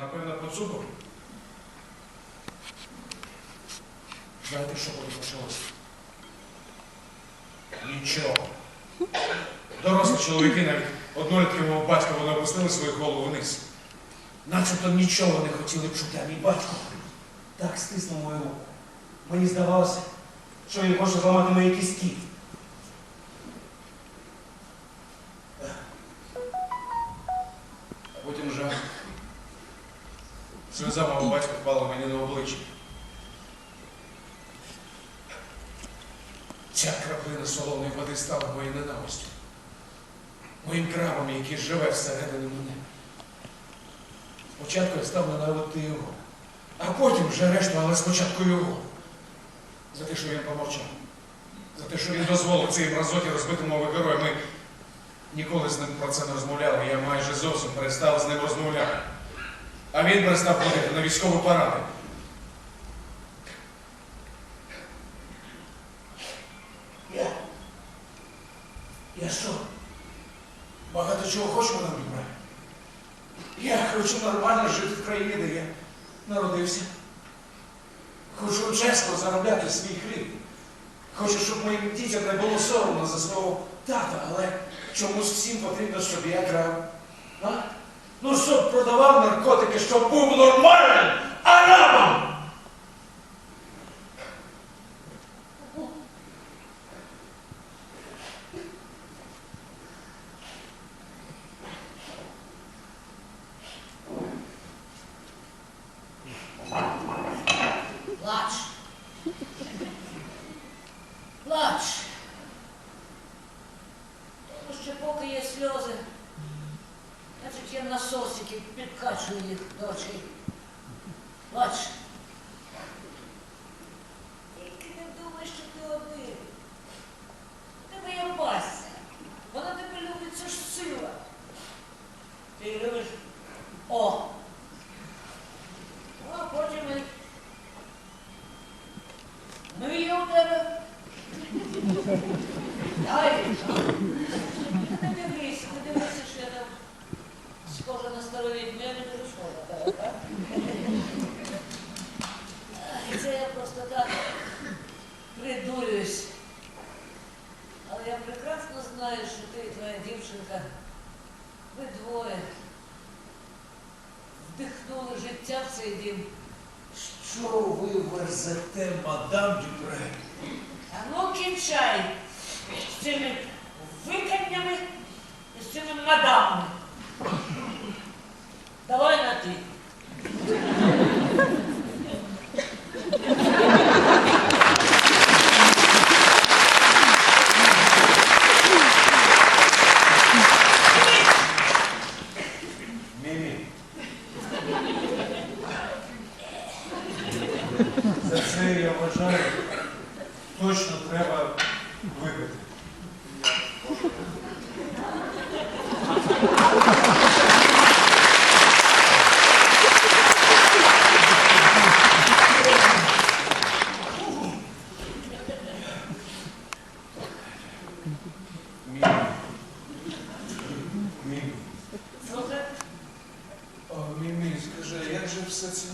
Напевно, по цукру. Знаєте, що коли почалося? Нічого. Дорослі чоловіки навіть однолітки мого батька вони опустили свою голову вниз. Начебто нічого не хотіли чути, а мій батько так стиснув мою руку. Мені здавалося, що він хоче зламати мої кістки. Сльоза мого батька впала мені на обличчя. Ця краплина солоної води стала моєю ненавистю. Моїм крабом, який живе всередині мене. Спочатку я став ненавидити його, а потім вже решту, але спочатку його. За те, що він помовчав. За те, що він дозволив цій мразоті розбити мого героя. Ми ніколи з ним про це не розмовляли. Я майже зовсім перестав з ним розмовляти. А він перестав ходити на військові паради. Я. Я що? Багато чого хочу вона мене? Я хочу нормально жити в країні, де я народився. Хочу чесно заробляти свій хліб. Хочу, щоб моїм дітям не було соромно за свого тата, але чомусь всім потрібно, щоб я грав. А? Ну, щоб продавав наркотики, щоб був нормальним арабом! Плач. Плач. Тому що поки є сльози, значить є насосики, підкачую їх. Плач. Тільки не думай, що ти один. Тебе є Бася. Вона тебе любить, це ж сила. Ти любиш? О! Ну, а потім і Ну і є у тебе. Дай. Не дивися, не дивися, що я там схожа на старовідну, я не дуже схожа, так? так? І це я просто так придурююсь. Але я прекрасно знаю, що ти і твоя дівчинка, ви двоє вдихнули життя в цей дім. Що ви верзете, мадам Дюпре? А ну кінчай з цими виканнями і з цими мадамами. Давай на ти. Мімі. За це я вважаю, точно треба вибити. Мімі. Мімі. Що це? О, Мімі, скажи, а як же все це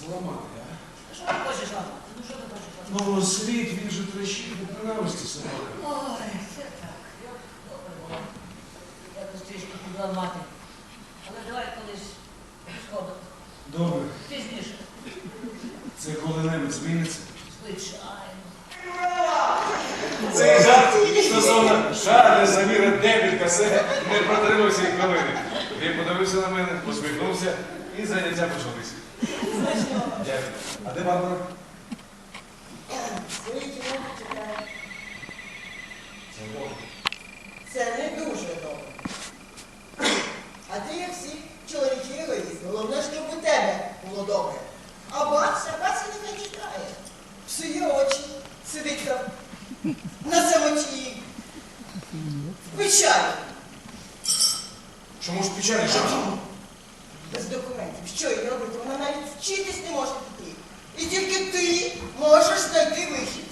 зламати, а? Що ти хочеш мама? Ну що ти хочеш мама? Ну, світ, він же трещить від ненависті собака. Ой, це так. Я добре було. Якось трішки підламати. Але давай колись сходимо. Добре, Пізніше. це коли-небудь зміниться. Звичайно. Цей жарт стосовно Шарля Саміра Дебіль Касе не протримався і хвилини. Він подивився на мене, посміхнувся і заняття почалися. Дякую. А де Барбара? Стоїть і чекає. Це Бог. Це не дуже добре. А ти, як всі чоловіки егоїст, головне, щоб у тебе було добре. А бася, бася не чекає. Псує очі, сидить там на самоті. В печалі, Чому ж печалі жарт? Без документів. Що їй робити? Вона навіть вчитись не може піти. І тільки ти можеш знайти вихід.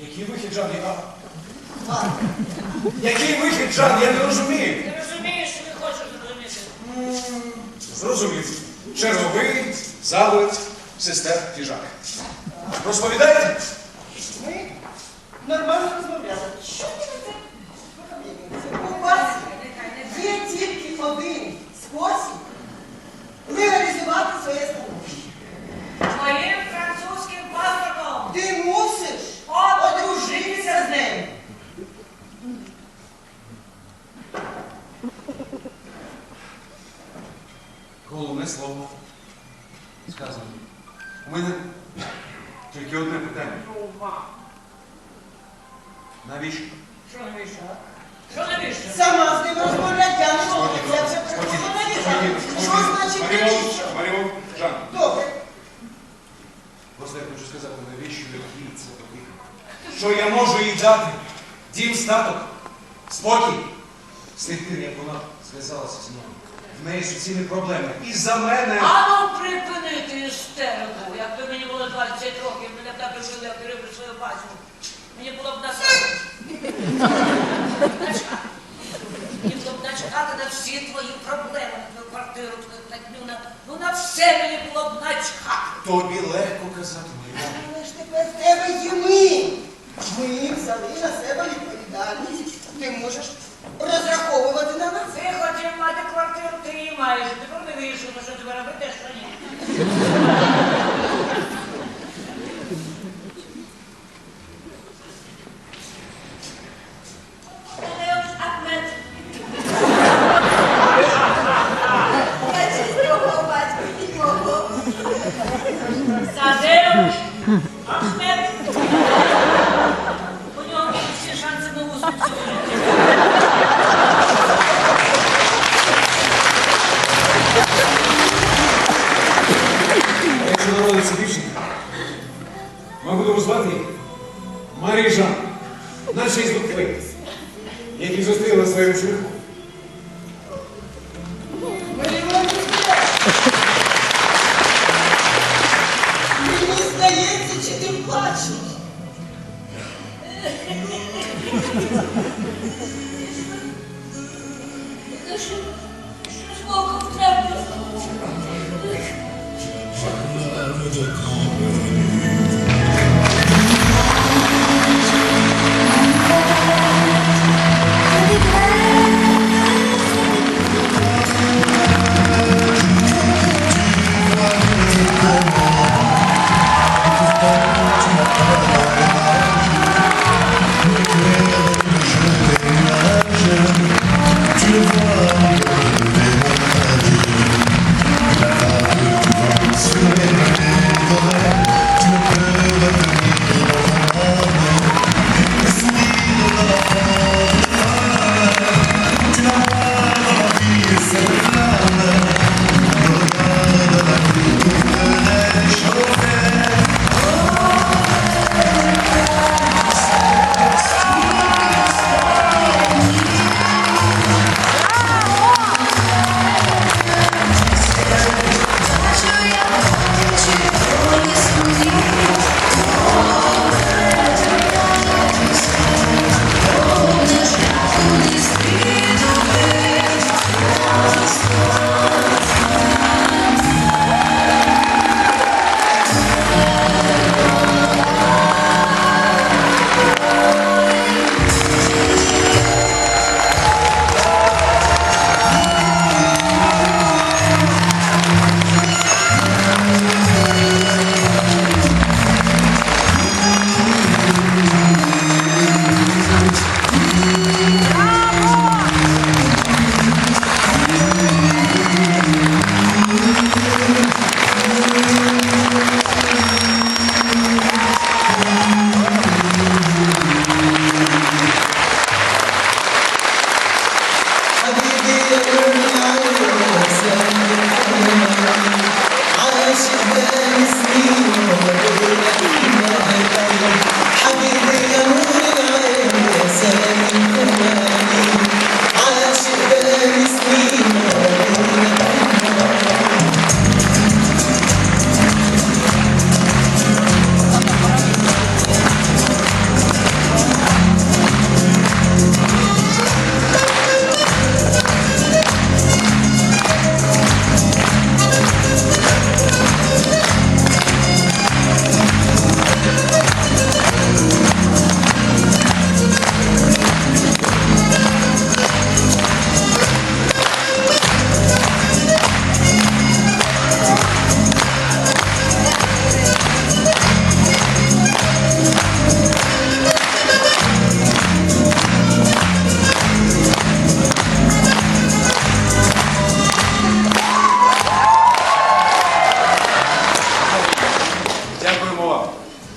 Який вихід, Жан? Я... Ладно. Який вихід, Жан? Я не розумію. Ти розумієш, що не хочеш зрозуміти? М, Зрозумів. Черговий завод сестер Фіжак. Розповідайте. Ми нормально розмовляли. Що ти на це? У вас є тільки один спосіб легалізувати своє становище. Твоїм французьким паспортом. Ти мусиш одружитися з нею. Головне слово сказано. У мене тільки одне питання. Навіщо? Що навіщо? Що навіщо? Сама з ним розмовляти, я не можу. Я вже навіщо. Що значить навіщо? Маріо, Жан, Добре. просто я хочу сказати, навіщо їй це потрібно? Що я можу їй дати? Дім, статок, спокій. З тих як вона зв'язалася зі мною. В неї суцільні проблеми. І за мене. А ну припинити істерику. Якби мені було 20 років, мене б так жили, як перебив свою бачу. Мені було б. Начхати. Мені було б начхати на всі твої проблеми, на твою квартиру, твою платню, на, ну на все мені було б начхати. Тобі легко казати, Маріо. Але ж тепер в тебе є ми. Ми взяли на себе відповідальність. Ти можеш чи ти плачеш? Що,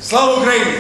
Слава Україні!